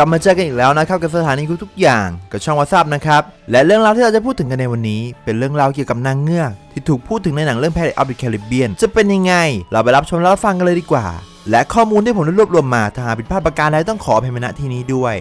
กลับมาเจอกันอีกแล้วนะครับกับสถานีกูทุกอย่างกับช่องว h ท t ับนะครับ และเรื่องราวที่เราจะพูดถึงกันในวันนี้ เป็นเรื่องราวเกี่ยวกับนางเงือก ที่ถูกพูดถึงในหนังเรื่อง Pirates of the Caribbean จะเป็นยังไง เราไปรับชมและรับฟังกันเลยดีกว่า และข้อมูลที่ผมได้รวบรวมมาถ้าหากผิดพลาดประการใดต้องขออภัยมาณที่นี้ด้วย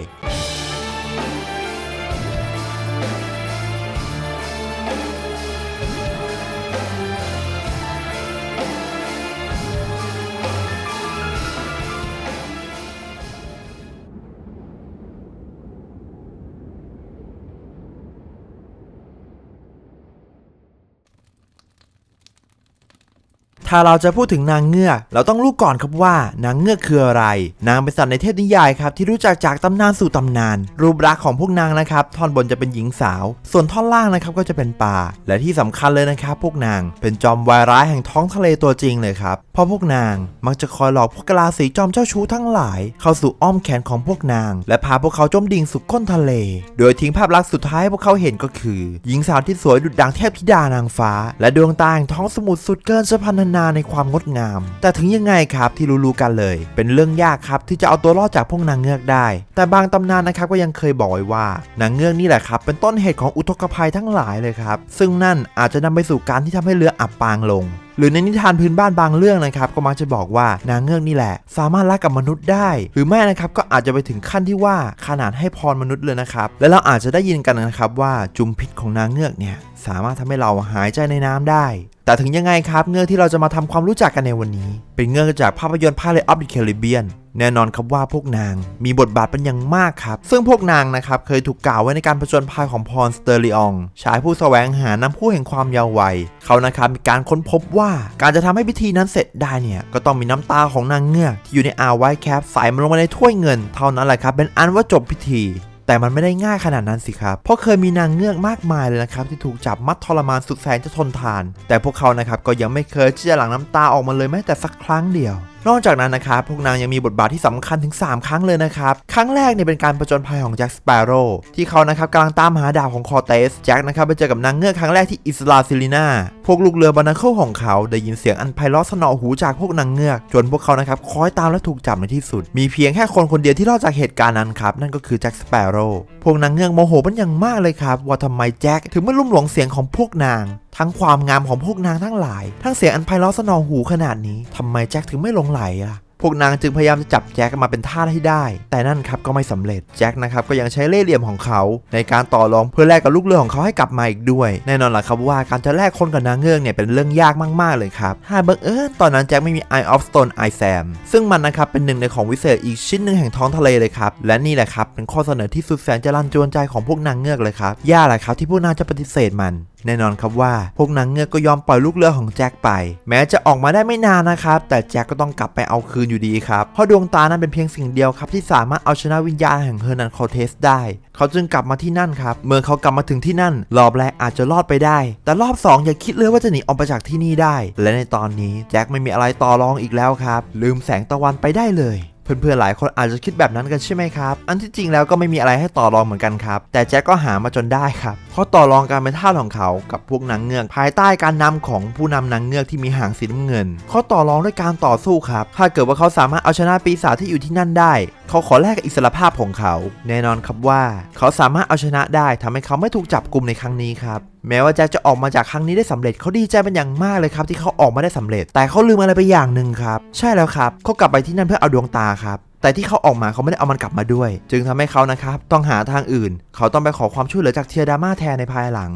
ถ้าเราจะพูดถึงนางเงือก เราต้องรู้ก่อนครับว่านางเงือกคืออะไร นางเป็นสัตว์ในเทพนิยายครับที่รู้จักจากตำนานสู่ตำนาน รูปลักษณ์ของพวกนางนะครับท่อนบนจะเป็นหญิงสาว ส่วนท่อนล่างนะครับก็จะเป็นป่า และที่สำคัญเลยนะครับพวกนางเป็นจอมวายร้ายแห่งท้องทะเลตัวจริงเลยครับเพราะพวกนางมักจะคอยหลอกพวกกะลาสีจอมเจ้าชู้ทั้งหลาย เข้าสู่อ้อมแขนของพวกนาง และพาพวกเขาจมดิ่งสู่ก้นทะเล โดยทิ้งภาพลักษณ์สุดท้ายให้พวกเขาเห็นก็คือ หญิงสาวที่สวยดุจดังเทพธิดานางฟ้า และดวงตาแห่งท้องสมุทรสุดเกินจะพันานาในความงดงาม แต่ถึงยังไงครับที่รู้ๆกันเลย เป็นเรื่องยากครับที่จะเอาตัวรอดจากพวกนางเงือกได้ แต่บางตำนานนะครับก็ยังเคยบอกไว้ว่านางเงือกนี่แหละครับเป็นต้นเหตุของอุทกภัยทั้งหลายเลยครับ ซึ่งนั่นอาจจะนำไปสู่การที่ทำให้เรืออับปางลง หรือในนิทานพื้นบ้านบางเรื่องนะครับก็มักจะบอกว่านางเงือกนี่แหละ สามารถรักกับมนุษย์ได้ หรือไม่นะครับก็อาจจะไปถึงขั้นที่ว่าขนาดให้พรมนุษย์เลยนะครับและเราอาจจะได้ยินกันนะครับว่าจุมพิษของนางเงือกเนี่ยสามารถทำให้เราหายใจในน้ำได้ แต่ถึงยังไงครับเงือกที่เราจะมาทำความรู้จักกันในวันนี้ เป็นเงือกจากภาพยนตร์พาเลออฟดิแคลิเบียนแน่นอนครับว่าพวกนางมีบทบาทเป็นอย่างมากครับ ซึ่งพวกนางนะครับเคยถูกกล่าวไว้ในการผจญภัยของพรสเตอริองชายผู้แสวงหาน้ำผู้แห่งความยาววัย เขานะครับมีการค้นพบว่าการจะทำให้พิธีนั้นเสร็จได้เนี่ยก็ต้องมีน้ำตาของนางเงือกที่อยู่ในอ่าวไวท์แคปใส่มันลงมาในถ้วยเงิน เท่านั้นแหละครับเป็นอันว่าจบพิธีแต่มันไม่ได้ง่ายขนาดนั้นสิครับ เพราะเคยมีนางเงือกมากมายเลยนะครับ ที่ถูกจับมัดทรมานสุดแสนจะทนทาน แต่พวกเขานะครับก็ยังไม่เคยที่จะหลั่งน้ำตาออกมาเลยแม้แต่สักครั้งเดียวนอกจากนั้นนะครับพวกนางยังมีบทบาทที่สำคัญถึง 3 ครั้งเลยนะครับ ครั้งแรกเนี่ยเป็นการประจนภัยของแจ็คสเปโร่ที่เขานะครับกำลังตามหาดาบของคอเตสแจ็คนะครับไปเจอกับนางเงือกครั้งแรกที่อิสลาซิลินาพวกลูกเรือบานาเคิลของเขา ได้ยินเสียงอันไพเราะสนอหูจากพวกนางเงือก จนพวกเขานะครับคอยตามและถูกจับในที่สุด มีเพียงแค่คนคนเดียวที่รอดจากเหตุการณ์นั้นครับนั่นก็คือแจ็คสเปโร่พวกนางเงือกโมโหเป็นอย่างมากเลยครับว่าทำไมแจ็คถึงไม่ลุ่มหลงเสียงของพวกนาง ทั้งความงามของพวกนางทั้งหลาย ทั้งเสียงอันไพเราะสนองหูขนาดนี้ทำไมแจ็คถึงไม่หลงไหลล่ะพวกนางจึงพยายามจะจับแจ็คมาเป็นทาสให้ได้ แต่นั่นครับก็ไม่สำเร็จ แจ็คนะครับก็ยังใช้เล่ห์เหลี่ยมของเขา ในการต่อรองเพื่อแลกกับลูกเรือของเขาให้กลับมาอีกด้วย แน่นอนล่ะครับว่าการจะแลกคนกับนางเงือกเนี่ยเป็นเรื่องยากมากๆเลยครับถ้าบังเอิญตอนนั้นแจ็คไม่มี Eye of Stone Eye Sam ซึ่งมันนะครับเป็นหนึ่งในของวิเศษอีกชิ้นหนึ่งแห่งท้องทะเลเลยครับ และนี่แหละครับเป็นข้อเสนอที่สุดแสนจะรันจวนใจของพวกนางเงือกเลยครับยากแหละครับที่พวกนางจะปฏิเสธมันแน่นอนครับว่า พวกนางเงือกก็ยอมปล่อยลูกเรือของแจ็คไป แม้จะออกมาได้ไม่นานนะครับ แต่แจ็คก็ต้องกลับไปเอาคืนอยู่ดีครับ เพราะดวงตานั้นเป็นเพียงสิ่งเดียวครับที่สามารถเอาชนะวิญญาณแห่งเฮอร์นันคอเทสได้ เขาจึงกลับมาที่นั่นครับ เมื่อเขากลับมาถึงที่นั่น รอบแรกอาจจะรอดไปได้ แต่รอบสองอย่าคิดเลยว่าจะหนีออกไปจากที่นี่ได้ และในตอนนี้แจ็คไม่มีอะไรต่อรองอีกแล้วครับ ลืมแสงตะวันไปได้เลย เพื่อนๆหลายคนอาจจะคิดแบบนั้นกันใช่ไหมครับ อันที่จริงแล้วก็ไม่มีอะไรให้ต่อรองเหมือนกันครับ แต่แจ็คก็หามาจนได้ครับเขาต่อรองการเป็นทาสของเขากับพวกนางเงือก ภายใต้การนำของผู้นำนางเงือกที่มีหางสีน้ำเงินเขาต่อรองด้วยการต่อสู้ครับถ้าเกิดว่าเขาสามารถเอาชนะปีศาจที่อยู่ที่นั่นได้ เขาขอแลกกับอิสรภาพของเขา แน่นอนครับว่า เขาสามารถเอาชนะได้ทำให้เขาไม่ถูกจับกลุ่มในครั้งนี้ครับแม้ว่าแจ็คจะออกมาจากครั้งนี้ได้สำเร็จเขาดีใจเป็นอย่างมากเลยครับ ที่เขาออกมาได้สำเร็จ แต่เขาลืมอะไรไปอย่างหนึ่งครับใช่แล้วครับเขากลับไปที่นั่นเพื่อเอาดวงตาครับแต่ที่เขาออกมาเขาไม่ได้เอามันกลับมาด้วย จึงทำให้เขานะครับต้องหาทางอื่น เขาต้องไปขอความช่วยเหลือจากเทียดาม่าแทนในภายหลัง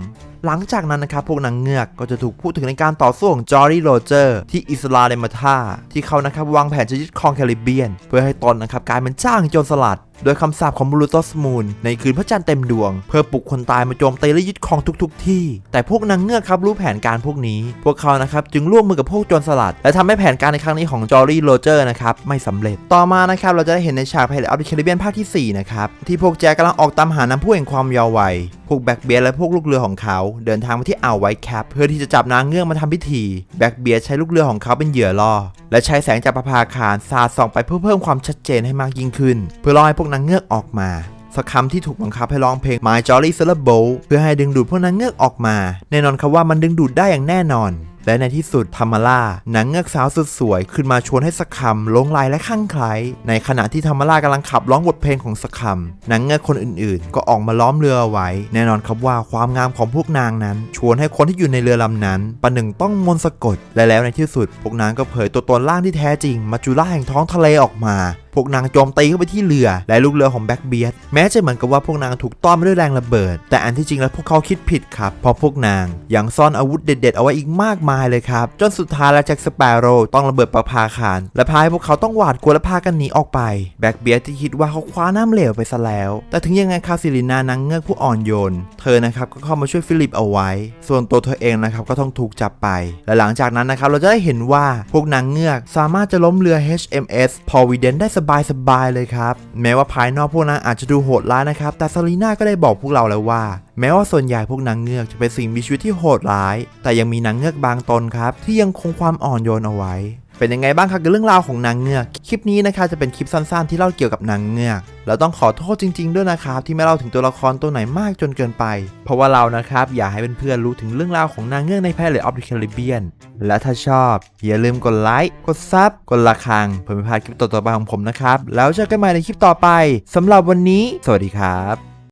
หลังจากนั้นนะครับพวกนางเงือกก็จะถูกพูดถึงในการต่อสู้ของจอร์รี่โรเจอร์ที่อิสลาเดมาธาที่เขานะครับวางแผนจะยึดครองแคริบเบียน เพื่อให้ตนนะครับกลายเป็นจ้างโจรสลัด โดยคำสาปของบรูตอสมูนในคืนพระจันทร์เต็มดวง เพื่อปลุกคนตายมาโจมตีและยึดครองทุกๆทที่ แต่พวกนางเงือกครับรู้แผนการพวกนี้ พวกเขานะครับจึงร่วมมือกับพวกโจรสลัด และทำให้แผนการในครั้งนี้ของจอร์รี่โรเจอร์นะครับไม่สำเร็จต่อมานะครับเราจะได้เห็นในฉาก Pirates of the Caribbean ภาคที่4นะครับที่พวกแจ็คกำลังออกตามหาน้ำผู้แห่งความยาววัยพวกแบ็กเบียและพวกลูกเรือของเขาเดินทางมาที่อ่าวไวท์แคปเพื่อที่จะจับนางเงือกมาทำพิธี แบ็กเบียร์ใช้ลูกเรือของเขาเป็นเหยื่อล่อ และใช้แสงจากประภาคารสาดส่องไปเพื่อเพิ่มความชัดเจนให้มากยิ่งขึ้น เพื่อล่อให้พวกนางเงือกออกมาสักคำที่ถูกบังคับให้ร้องเพลง My Jolly Sailor Boat เพื่อให้ดึงดูดพวกนางเงือกออกมา แน่นอนครับว่ามันดึงดูดได้อย่างแน่นอน และในที่สุดธรรมาล่าหนางเงือกสาวสุดสวยขึ้นมาชวนให้สกคำลงไหลและคลั่งไคล้ในขณะที่ธรรมาล่ากำลังขับร้องบทเพลงของสกคำนางเงือกคนอื่นๆ ก็ออกมาล้อมเรือเอาไว้ แน่นอนครับว่าความงามของพวกนางนั้น ชวนให้คนที่อยู่ในเรือลำนั้นประหนึ่งต้องมนต์สะกดและแล้วในที่สุด พวกนางก็เผยตัวตนร่างที่แท้จริง มาจูล่าแห่งท้องทะเลออกมาพวกนางโจมตีเข้าไปที่เรือและลูกเรือของแบ็กเบียดแม้จะเหมือนกับว่าพวกนางถูกต้อนมด้วยแรงระเบิด แต่อันที่จริงแล้วพวกเขาคิดผิดครับ เพราะพวกนางยังซ่อนอาวุธเด็ด ๆ เอาไว้อีกมากมายเลยครับ จนสุดท้ายแล้วแจ็คสเปโร่ต้องระเบิดประพาคาร และพาให้พวกเขาต้องหวาดกลัวและพากันหนีออกไปแบ็กเบียดที่คิดว่าเขาคว้าน้ำเหลวไปซะแล้ว แต่ถึงยังไงคาซิลินานางเงือกผู้อ่อนโยน เธอนะครับก็เข้ามาช่วยฟิลิปเอาไว้ ส่วนตัวเธอเองนะครับก็ต้องถูกจับไป และหลังจากนั้นนะครับเราจะได้เห็นว่าพวกนางเงือกสามารถจะล้มเรือ HMS Providence ได้สบายๆเลยครับ แม้ว่าภายนอกพวกนางอาจจะดูโหดร้ายนะครับ แต่ซารีน่าก็ได้บอกพวกเราแล้วว่า แม้ว่าส่วนใหญ่พวกนางเงือกจะเป็นสิ่งมีชีวิตที่โหดร้าย แต่ยังมีนางเงือกบางตนครับ ที่ยังคงความอ่อนโยนเอาไว้ เป็นยังไงบ้างครับกับเรื่องราวของนางเงือก คลิปนี้นะครับจะเป็นคลิปสั้นๆ ที่เล่าเกี่ยวกับนางเงือกแล้วต้องขอโทษจริง ๆ ด้วยนะครับที่ไม่เล่าถึงตัวละครตัวไหนมากจนเกินไป เพราะว่าเรานะครับอยากให้เพื่อนๆรู้ถึงเรื่องราวของนางเงือกในแพล r อ of the Caribbean และถ้าชอบ อย่าลืมกดไลค์ กดซับ กดระฆังเพื่อไม่พลาดคลิปต่อๆไปของผมนะครับ แล้วเจอกันใหม่ในคลิปต่อไปสำหรับวันนี้ สวัสดีครับ